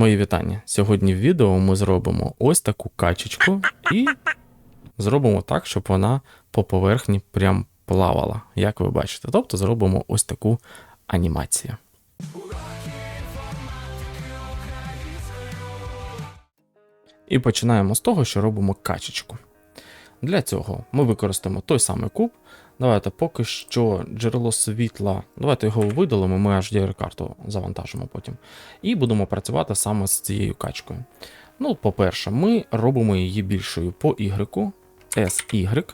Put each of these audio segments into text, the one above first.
Мої вітання. Сьогодні в відео ми зробимо ось таку качечку і зробимо так, щоб вона по поверхні прям плавала, як ви бачите. Тобто зробимо ось таку анімацію. І починаємо з того, що робимо качечку. Для цього ми використаємо той самий куб. Давайте поки що джерело світла. Давайте його видалимо, ми HDR карту завантажимо потім. І будемо працювати саме з цією качкою. Ну, по-перше, ми робимо її більшою по Y, SY.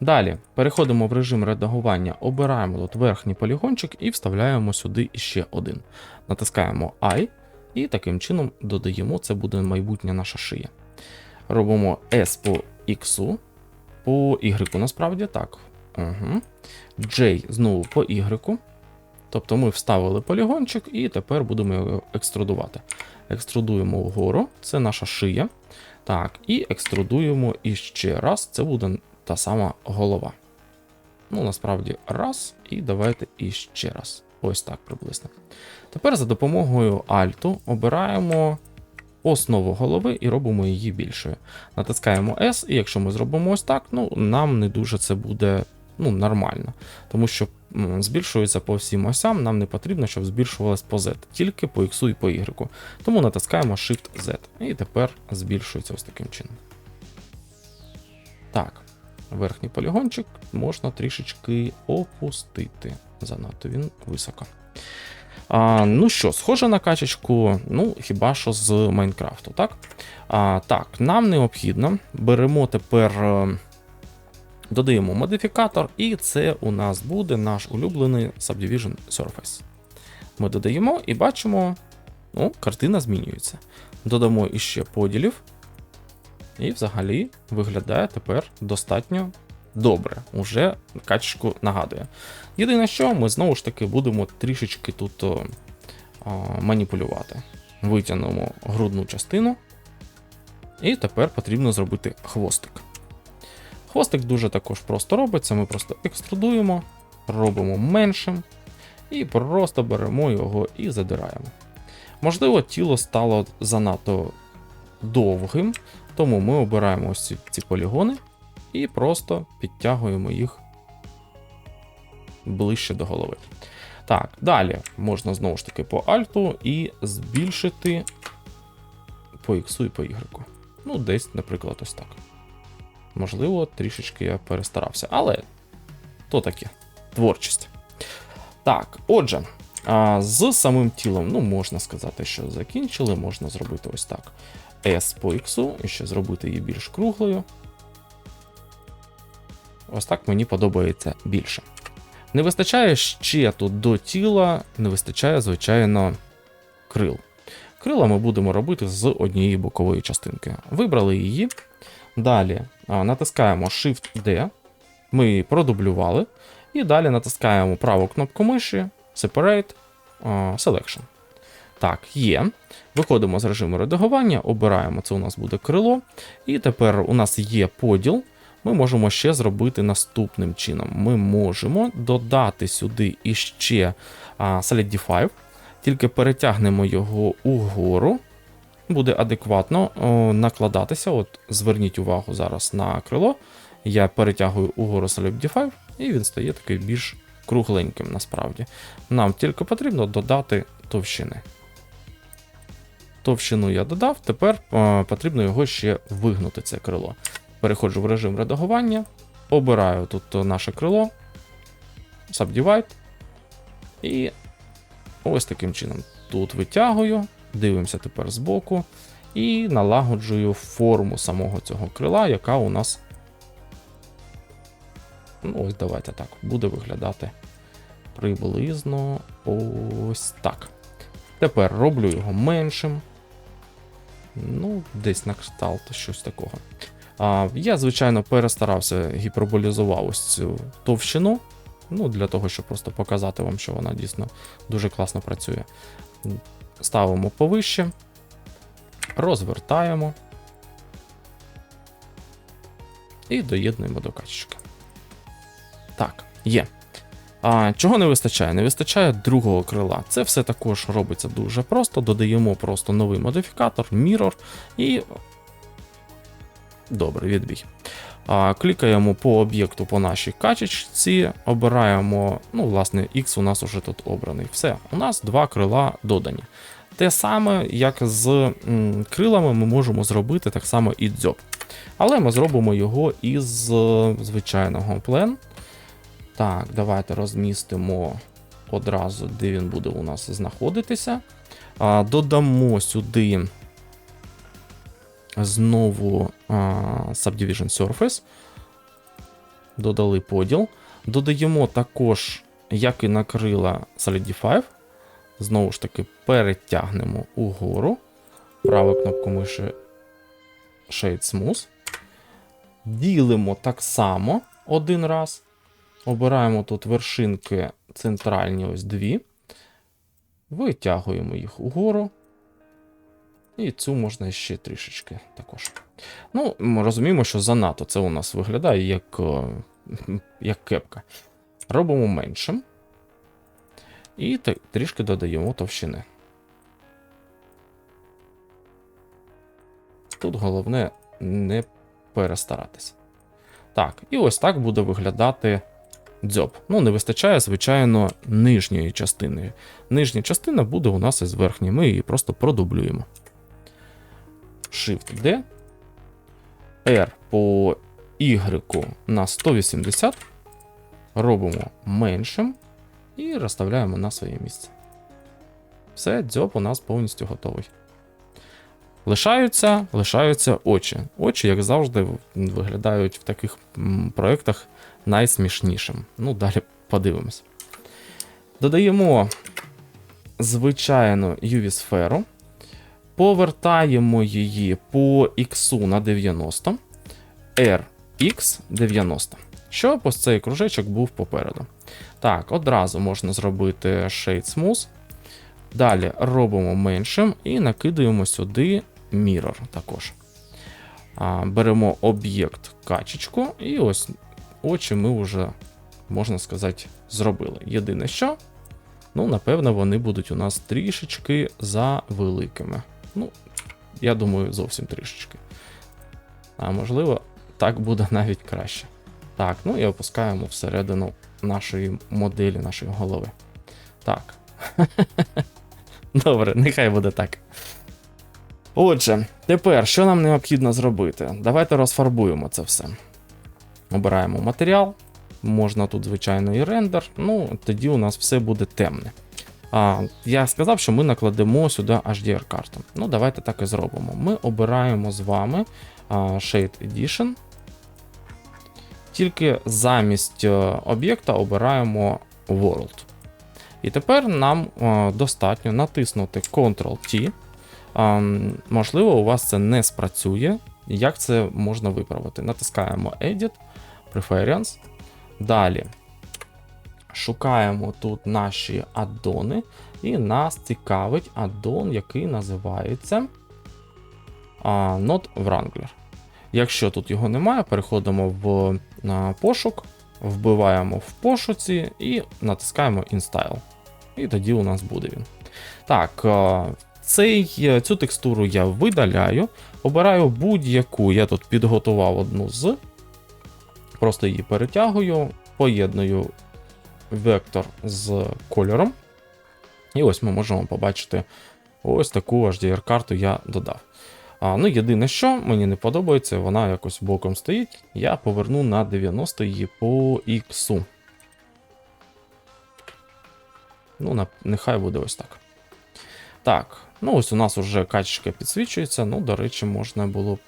Далі переходимо в режим редагування, обираємо тут верхній полігончик і вставляємо сюди ще один. Натискаємо I, і таким чином додаємо, це буде майбутня наша шия. Робимо S по X, по Y насправді так. Угу. J знову по Y. Тобто ми вставили полігончик і тепер будемо його екструдувати. Екструдуємо вгору, це наша шия. Так, і екструдуємо іще раз, це буде та сама голова. Ну, насправді, раз, і давайте іще раз. Ось так приблизно. Тепер за допомогою Альту обираємо основу голови і робимо її більшою. Натискаємо S, і якщо ми зробимо ось так, ну нам не дуже це буде ну, нормально. Тому що збільшується по всім осям, нам не потрібно, щоб збільшувалось по Z, тільки по X і по Y. Тому натискаємо Shift-Z. І тепер збільшується ось таким чином. Так, верхній полігончик можна трішечки опустити. Занадто він високо. А, Ну що, схоже на качечку, ну, хіба що з Майнкрафту, так? А, Так, нам необхідно. Беремо тепер, е, додаємо модифікатор, і це у нас буде наш улюблений Subdivision Surface. Ми додаємо і бачимо, ну, картина змінюється. Додамо іще поділів. І взагалі виглядає тепер достатньо добре. Уже качечку нагадує. Єдине, що ми знову ж таки будемо трішечки тут о, о, маніпулювати. Витягнемо грудну частину. І тепер потрібно зробити хвостик. Хвостик дуже також просто робиться. Ми просто екструдуємо, робимо меншим. І просто беремо його і задираємо. Можливо, тіло стало занадто довгим, тому ми обираємо ось ці, ці полігони і просто підтягуємо їх ближче до голови. Так, далі можна знову ж таки по альту і збільшити по X і по Y. Ну, десь, наприклад, ось так. Можливо, трішечки я перестарався, але то таке творчість. Так, отже, з самим тілом, ну, можна сказати, що закінчили, можна зробити ось так. S по X, і ще зробити її більш круглою. Ось так мені подобається більше. Не вистачає ще тут до тіла, не вистачає, звичайно, крил. Крила ми будемо робити з однієї бокової частинки. Вибрали її. Далі натискаємо Shift-D, ми її продублювали. І далі натискаємо праву кнопку миші, Separate, Selection. Так, є. Виходимо з режиму редагування, обираємо, це у нас буде крило. І тепер у нас є поділ. Ми можемо ще зробити наступним чином. Ми можемо додати сюди іще Solidify, тільки перетягнемо його угору. Буде адекватно накладатися. От Зверніть увагу зараз на крило. Я перетягую угору Solidify, і він стає такий більш кругленьким насправді. Нам тільки потрібно додати товщини. Товщину я додав, тепер потрібно його ще вигнути, це крило. Переходжу в режим редагування, обираю тут наше крило, Subdivide. І ось таким чином. Тут витягую, дивимося тепер збоку і налагоджую форму самого цього крила, яка у нас. Ну, ось давайте так, буде виглядати приблизно ось так. Тепер роблю його меншим. Ну, десь на кшталт щось такого. А, Я, звичайно, перестарався, гіперболізував ось цю товщину. Ну, Для того, щоб просто показати вам, що вона дійсно дуже класно працює. Ставимо повище, розвертаємо і доєднуємо до качечки. Так, є. А, Чого не вистачає? Не вистачає другого крила. Це все також робиться дуже просто. Додаємо просто новий модифікатор, Mirror і. Добре, відбій. Клікаємо по об'єкту по нашій качечці, обираємо, ну, власне, X у нас уже тут обраний. Все, у нас два крила додані. Те саме, як з м, крилами, ми можемо зробити так само і дзьоб. Але ми зробимо його із е, звичайного плен. Так, давайте розмістимо одразу, де він буде у нас знаходитися. А, Додамо сюди знову а, Subdivision Surface. Додали поділ. Додаємо також, як і на крила Solidify. Знову ж таки, перетягнемо угору. Праву кнопку миші Shade Smooth. Ділимо так само один раз. Обираємо тут вершинки центральні, ось дві. Витягуємо їх угору. І цю можна ще трішечки також. Ну, ми розуміємо, що занадто це у нас виглядає як, е, як кепка. Робимо меншим. І трішки додаємо товщини. Тут головне не перестаратися. Так, і ось так буде виглядати дзьоб. Ну, не вистачає, звичайно, нижньої частини. Нижня частина буде у нас із верхньої. Ми її просто продублюємо. Shift-D. R по Y на 180. Робимо меншим і розставляємо на своє місце. Все, дзьоб у нас повністю готовий. Лишаються, лишаються очі. Очі, як завжди, виглядають в таких проєктах найсмішнішим. Ну, далі подивимось. Додаємо звичайну UV-сферу. Повертаємо її по X на 90, RX 90. Щоб ось цей кружечок був попереду. Так, одразу можна зробити Shade Smooth. Далі робимо меншим і накидаємо сюди Mirror також. Беремо об'єкт качечку, і ось очі ми вже, можна сказати, зробили. Єдине що, ну, напевно, вони будуть у нас трішечки за великими. Ну, я думаю, зовсім трішечки. А можливо, так буде навіть краще. Так, ну і опускаємо всередину нашої моделі, нашої голови. Так. Добре, нехай буде так. Отже, тепер що нам необхідно зробити? Давайте розфарбуємо це все. Обираємо матеріал. Можна тут, звичайно, і рендер. Ну, тоді у нас все буде темне. А, Я сказав, що ми накладемо сюди HDR-карту. Ну, давайте так і зробимо. Ми обираємо з вами Shade Edition. Тільки замість е, об'єкта обираємо World. І тепер нам а, достатньо натиснути Ctrl-T. Можливо, у вас це не спрацює. Як це можна виправити? Натискаємо Edit, Preference. Далі шукаємо тут наші аддони, і нас цікавить аддон, який називається Not Wrangler. Якщо тут його немає, переходимо в на пошук, вбиваємо в пошуці і натискаємо InStyle. І тоді у нас буде він. Так, цей, цю текстуру я видаляю, обираю будь-яку, я тут підготував одну з. Просто її перетягую, поєдную вектор з кольором. І ось ми можемо побачити ось таку HDR-карту я додав. А, Ну, Єдине, що мені не подобається, вона якось боком стоїть. Я поверну на 90 її по X. Ну, нехай буде ось так. Так, ну ось у нас вже качечка підсвічується. Ну, до речі, можна було.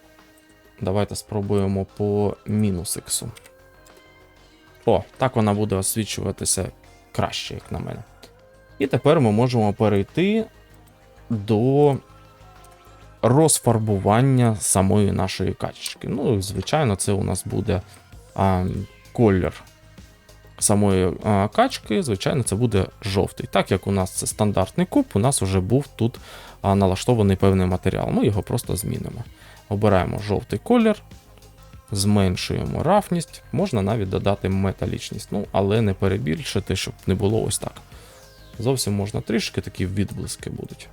Давайте спробуємо по мінус X. О, так вона буде освічуватися краще, як на мене. І тепер ми можемо перейти до розфарбування самої нашої качечки. Ну, звичайно, це у нас буде а, колір самої а, качки, звичайно, це буде жовтий. Так як у нас це стандартний куб, у нас вже був тут а, налаштований певний матеріал. Ми його просто змінимо. Обираємо жовтий колір. Зменшуємо рафність, можна навіть додати металічність. Ну, але не перебільшити, щоб не було ось так. Зовсім можна трішки такі відблиски будуть.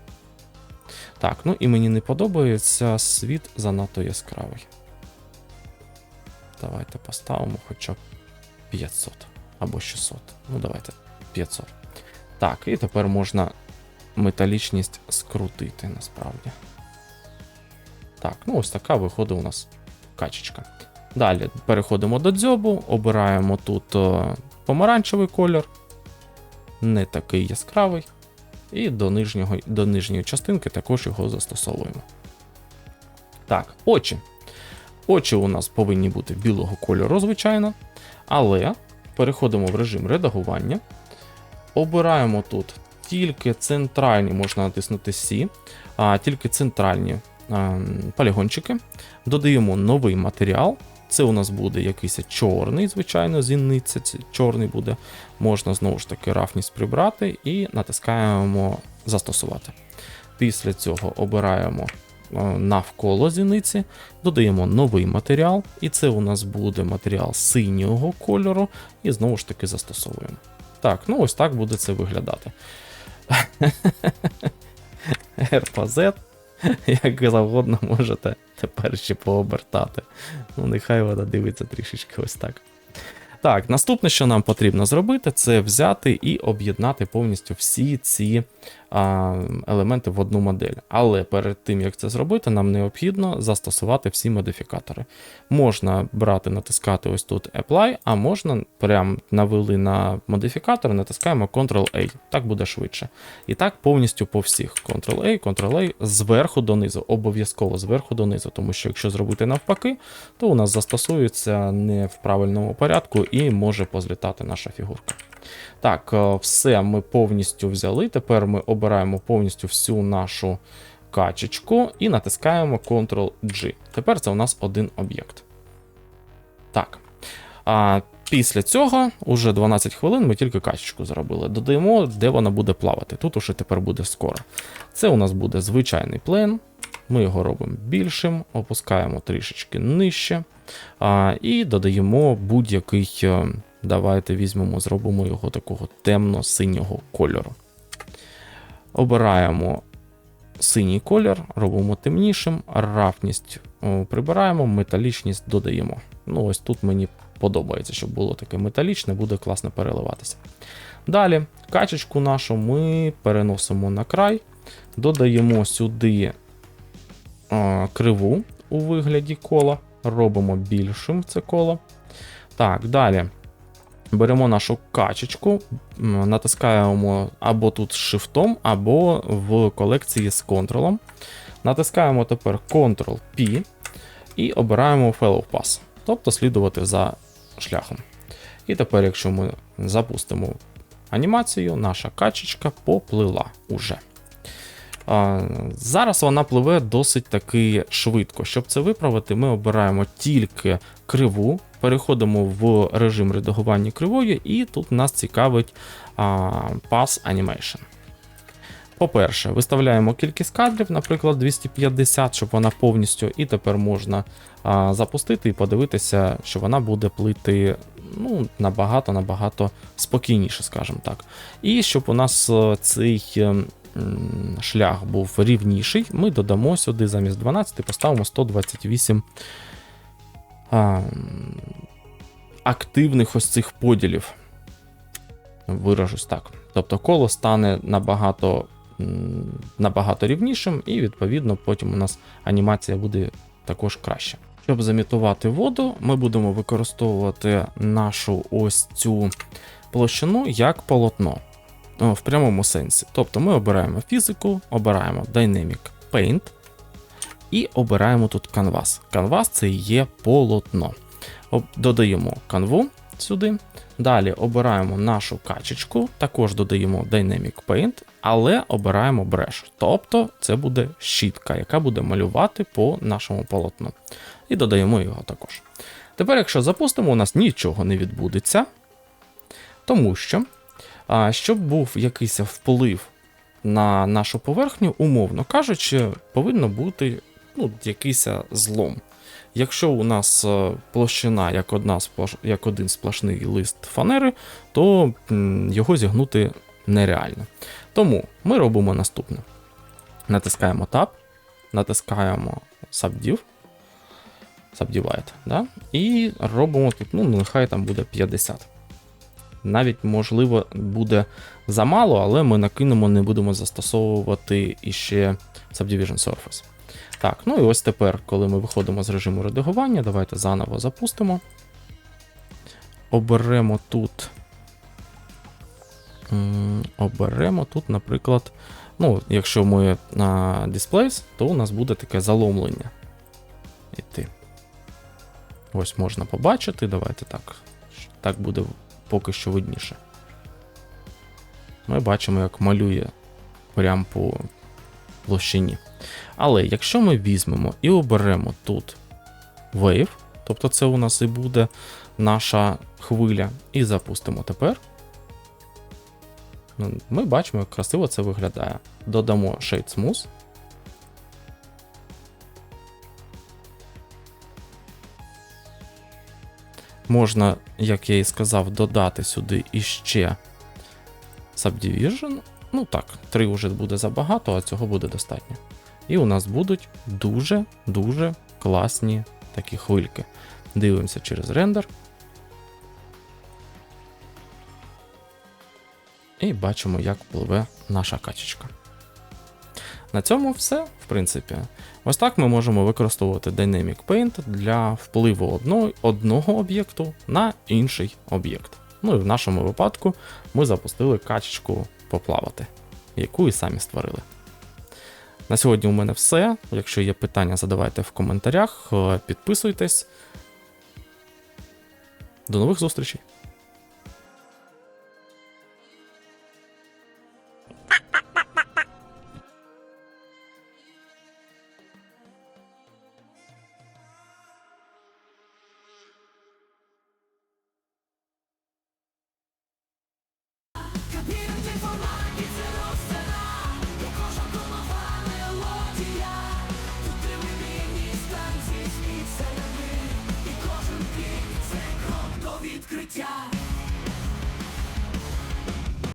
Так, ну і мені не подобається світ занадто яскравий. Давайте поставимо хоча б 500 або 600. Ну, давайте 500. Так, і тепер можна металічність скрутити насправді. Так, ну ось така виходить у нас качечка. Далі переходимо до дзьобу, обираємо тут е, помаранчевий колір, не такий яскравий. І до, нижнього, до нижньої частинки також його застосовуємо. Так, очі. Очі у нас повинні бути білого кольору, звичайно. Але переходимо в режим редагування. Обираємо тут тільки центральні, можна натиснути а тільки центральні полігончики. Додаємо новий матеріал. Це у нас буде якийсь чорний, звичайно, зіниця чорний буде. Можна знову ж таки рафність прибрати і натискаємо застосувати. Після цього обираємо е, навколо зіниці, додаємо новий матеріал, і це у нас буде матеріал синього кольору, і знову ж таки застосовуємо. Так, ну ось так буде це виглядати. RPZ, як завгодно можете тепер ще пообертати. Ну, нехай вона дивиться трішечки ось так. Так, наступне, що нам потрібно зробити, це взяти і об'єднати повністю всі ці елементи в одну модель. Але перед тим, як це зробити, нам необхідно застосувати всі модифікатори. Можна брати, натискати ось тут Apply, а можна прямо навели на модифікатор, натискаємо Ctrl-A. Так буде швидше. І так повністю по всіх. Ctrl-A, Ctrl-A зверху донизу, обов'язково зверху донизу, тому що якщо зробити навпаки, то у нас застосується не в правильному порядку і може позлітати наша фігурка. Так, е, все ми повністю взяли. Тепер ми обираємо повністю всю нашу качечку і натискаємо Ctrl-G. Тепер це у нас один об'єкт. Так. А Після цього, уже 12 хвилин, ми тільки качечку зробили. Додаємо, де вона буде плавати. Тут уже тепер буде скоро. Це у нас буде звичайний плен. Ми його робимо більшим, опускаємо трішечки нижче. А, І додаємо будь-який. Давайте візьмемо, зробимо його такого темно-синього кольору. Обираємо синій колір, робимо темнішим, рафність прибираємо, металічність додаємо. Ну, ось тут мені подобається, щоб було таке металічне, буде класно переливатися. Далі, качечку нашу ми переносимо на край, додаємо сюди криву у вигляді кола, робимо більшим це коло. Так, далі. Беремо нашу качечку, натискаємо або тут з шифтом, або в колекції з контролом. Натискаємо тепер Ctrl-P і обираємо Fellow Pass, тобто слідувати за шляхом. І тепер, якщо ми запустимо анімацію, наша качечка поплила уже. Зараз вона пливе досить таки швидко. Щоб це виправити, ми обираємо тільки криву, переходимо в режим редагування кривої, і тут нас цікавить Pass Animation. По-перше, виставляємо кількість кадрів, наприклад, 250, щоб вона повністю, і тепер можна а, запустити і подивитися, що вона буде плити ну, набагато-набагато спокійніше, скажімо так. І щоб у нас е, цей е, м, шлях був рівніший, ми додамо сюди замість 12, поставимо 128 а, активних ось цих поділів. Виражусь так. Тобто коло стане набагато, набагато рівнішим, і, відповідно, потім у нас анімація буде також краще. Щоб замітувати воду, ми будемо використовувати нашу ось цю площину як полотно. О, В прямому сенсі. Тобто ми обираємо фізику, обираємо Dynamic Paint і обираємо тут Canvas. Canvas це є полотно. Додаємо канву сюди. Далі обираємо нашу качечку, також додаємо Dynamic Paint, але обираємо Brush. Тобто це буде щітка, яка буде малювати по нашому полотну. І додаємо його також. Тепер, якщо запустимо, у нас нічого не відбудеться, тому що, а, щоб був якийсь вплив на нашу поверхню, умовно кажучи, повинно бути ну, якийсь злом. Якщо у нас е, площина як, одна як один сплошний лист фанери, то його зігнути нереально. Тому ми робимо наступне: натискаємо Tab, натискаємо Subdiv, Subdivide, да? і робимо тут, ну, нехай там буде 50. Навіть, можливо, буде замало, але ми накинемо, не будемо застосовувати іще Subdivision Surface. Так, ну і ось тепер, коли ми виходимо з режиму редагування, давайте заново запустимо. Оберемо тут. Оберемо тут, наприклад, ну, якщо ми на Displays, то у нас буде таке заломлення. Іти. Ось можна побачити. Давайте так. Так буде поки що видніше. Ми бачимо, як малює прямо по площині. Але якщо ми візьмемо і оберемо тут Wave, тобто це у нас і буде наша хвиля, і запустимо тепер, ну, ми бачимо, як красиво це виглядає. Додамо Shade Smooth. Можна, як я і сказав, додати сюди іще Subdivision. Ну так, три вже буде забагато, а цього буде достатньо. І у нас будуть дуже-дуже класні такі хвильки. Дивимося через рендер. І бачимо, як пливе наша качечка. На цьому все, в принципі. Ось так ми можемо використовувати Dynamic Paint для впливу одного, об'єкту на інший об'єкт. Ну і в нашому випадку ми запустили качечку поплавати, яку і самі створили. На сьогодні у мене все. Якщо є питання, задавайте в коментарях, Е, підписуйтесь. До нових зустрічей!